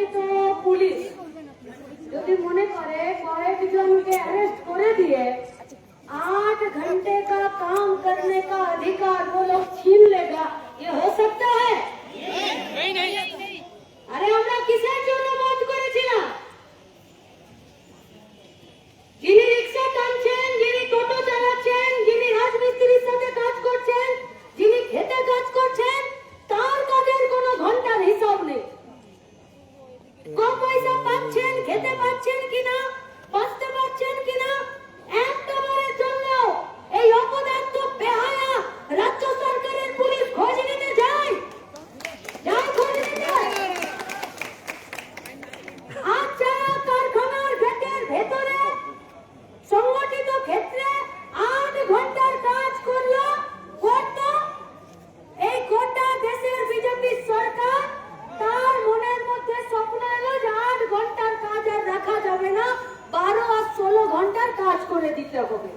সম্মানিত পুলিশ যদি মনে করে কয়েকজনকে অ্যারেস্ট করে দিয়ে आठ घंटे का काम करने का अधिकार वो लोग छीन लेगा ঘন্টার কাজ করে দিতে হবে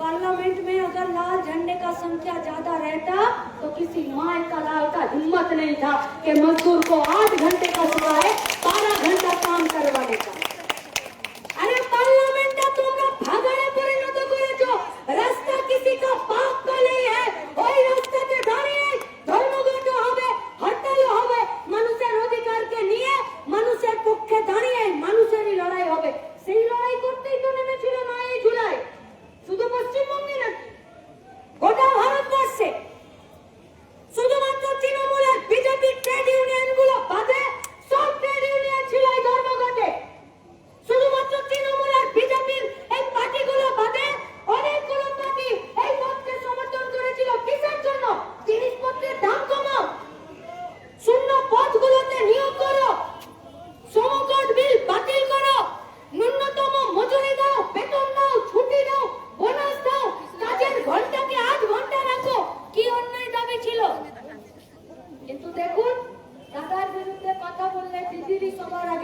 पार्लियामेंट में अगर लाल झंडे का संख्या ज्यादा रहता तो किसी माए का लाल का हिम्मत नहीं था कि मजदूर को आठ घंटे का सिवाय बारह घंटा काम करवाने का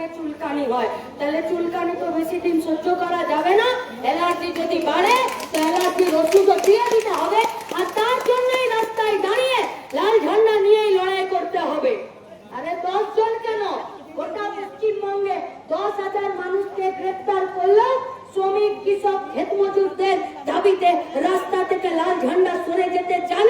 আগে চুলকানি হয়। তাহলে চুলকানি তো বেশি দিন সহ্য করা যাবে না। অ্যালার্জি যদি বাড়ে, তো অ্যালার্জির ওষুধও দিয়ে দিতে হবে। আর তার জন্যই রাস্তায় দাঁড়িয়ে লাল ঝান্ডা নিয়েই লড়াই করতে হবে। আরে দশ জন কেন? গোটা পশ্চিমবঙ্গে দশ হাজার মানুষকে গ্রেপ্তার করল শ্রমিক, কৃষক ক্ষেত মজুরদের দাবিতে রাস্তা থেকে লাল ঝান্ডা সরে যেতে জানে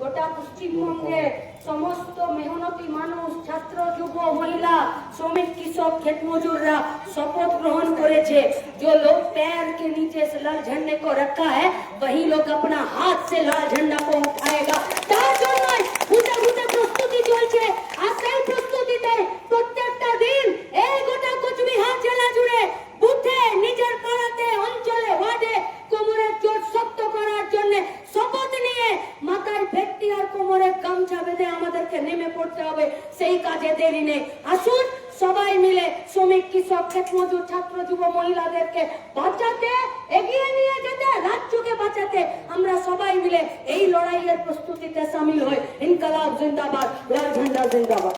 গোটা পশ্চিমবঙ্গে সমস্ত মেহনতি মানুষ ছাত্র যুব মহিলা শ্রমিক কৃষক ক্ষেত মজুররা शपथ ग्रहण করেছে जो लोग पैर के नीचे से लाल झंडे को रखा है वही लोग अपना हाथ से लाल झंडा को उठाएगा পড়তে হবে। সেই কাজে দেরি নেই। আসুন, সবাই মিলে শ্রমিক, কৃষক ক্ষেত মজুর ছাত্র, যুব, মহিলাদেরকে বাঁচাতে, এগিয়ে নিয়ে যেতে, রাজ্যকে বাঁচাতে আমরা সবাই মিলে এই লড়াইয়ের প্রস্তুতিতে সামিল হই। ইনকালাব জিন্দাবাদ, লাল ঝান্ডা জিন্দাবাদ।